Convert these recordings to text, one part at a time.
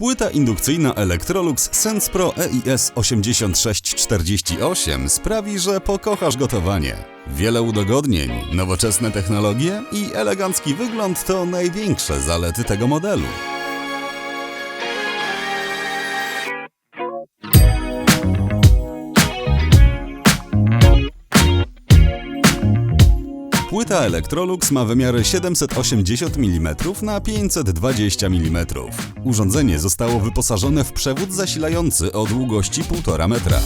Płyta indukcyjna Electrolux Senspro EIS 8648 sprawi, że pokochasz gotowanie. Wiele udogodnień, nowoczesne technologie i elegancki wygląd to największe zalety tego modelu. Płyta Electrolux ma wymiary 780 mm na 520 mm. Urządzenie zostało wyposażone w przewód zasilający o długości 1,5 metra.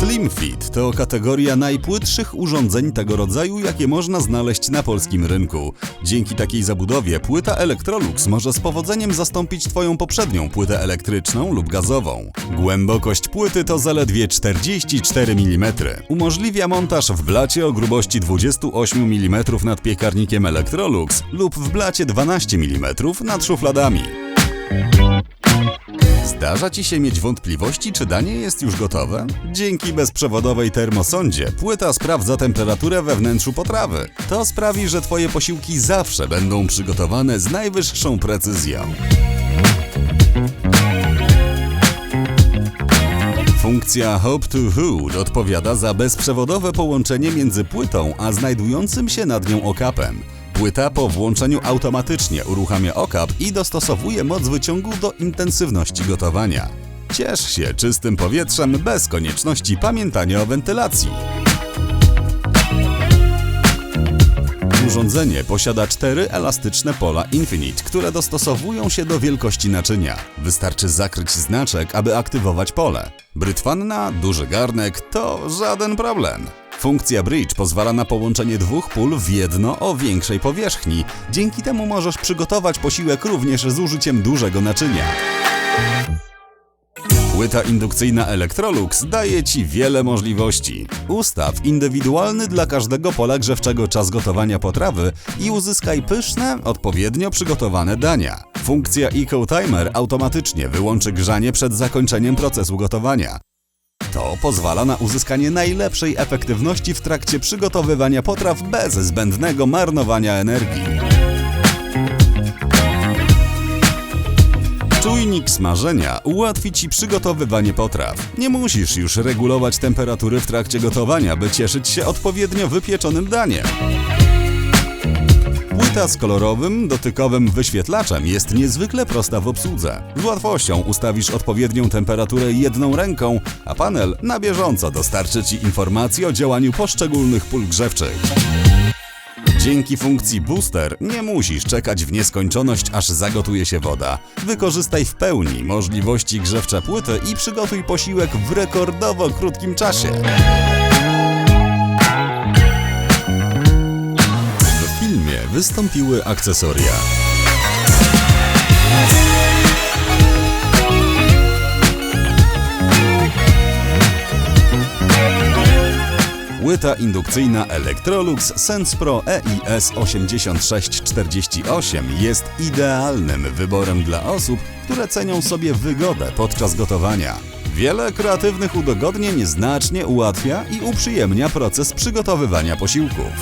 Slim Fit to kategoria najpłytszych urządzeń tego rodzaju, jakie można znaleźć na polskim rynku. Dzięki takiej zabudowie płyta Electrolux może z powodzeniem zastąpić Twoją poprzednią płytę elektryczną lub gazową. Głębokość płyty to zaledwie 44 mm. Umożliwia montaż w blacie o grubości 28 mm nad piekarnikiem Electrolux lub w blacie 12 mm nad szufladami. Zdarza Ci się mieć wątpliwości, czy danie jest już gotowe? Dzięki bezprzewodowej termosondzie płyta sprawdza temperaturę we wnętrzu potrawy. To sprawi, że Twoje posiłki zawsze będą przygotowane z najwyższą precyzją. Funkcja Hop to Hood odpowiada za bezprzewodowe połączenie między płytą a znajdującym się nad nią okapem. Płyta po włączeniu automatycznie uruchamia okap i dostosowuje moc wyciągu do intensywności gotowania. Ciesz się czystym powietrzem bez konieczności pamiętania o wentylacji. Urządzenie posiada cztery elastyczne pola Infinite, które dostosowują się do wielkości naczynia. Wystarczy zakryć znaczek, aby aktywować pole. Brytwanna, duży garnek to żaden problem. Funkcja Bridge pozwala na połączenie dwóch pól w jedno o większej powierzchni. Dzięki temu możesz przygotować posiłek również z użyciem dużego naczynia. Płyta indukcyjna Electrolux daje Ci wiele możliwości. Ustaw indywidualny dla każdego pola grzewczego czas gotowania potrawy i uzyskaj pyszne, odpowiednio przygotowane dania. Funkcja Eco Timer automatycznie wyłączy grzanie przed zakończeniem procesu gotowania. To pozwala na uzyskanie najlepszej efektywności w trakcie przygotowywania potraw bez zbędnego marnowania energii. Czujnik smażenia ułatwi Ci przygotowywanie potraw. Nie musisz już regulować temperatury w trakcie gotowania, by cieszyć się odpowiednio wypieczonym daniem. Płyta z kolorowym, dotykowym wyświetlaczem jest niezwykle prosta w obsłudze. Z łatwością ustawisz odpowiednią temperaturę jedną ręką, a panel na bieżąco dostarczy Ci informacji o działaniu poszczególnych pól grzewczych. Dzięki funkcji Booster nie musisz czekać w nieskończoność, aż zagotuje się woda. Wykorzystaj w pełni możliwości grzewcze płyty i przygotuj posiłek w rekordowo krótkim czasie. Wystąpiły akcesoria. Płyta indukcyjna Electrolux Senspro EIS 8648 jest idealnym wyborem dla osób, które cenią sobie wygodę podczas gotowania. Wiele kreatywnych udogodnień znacznie ułatwia i uprzyjemnia proces przygotowywania posiłków.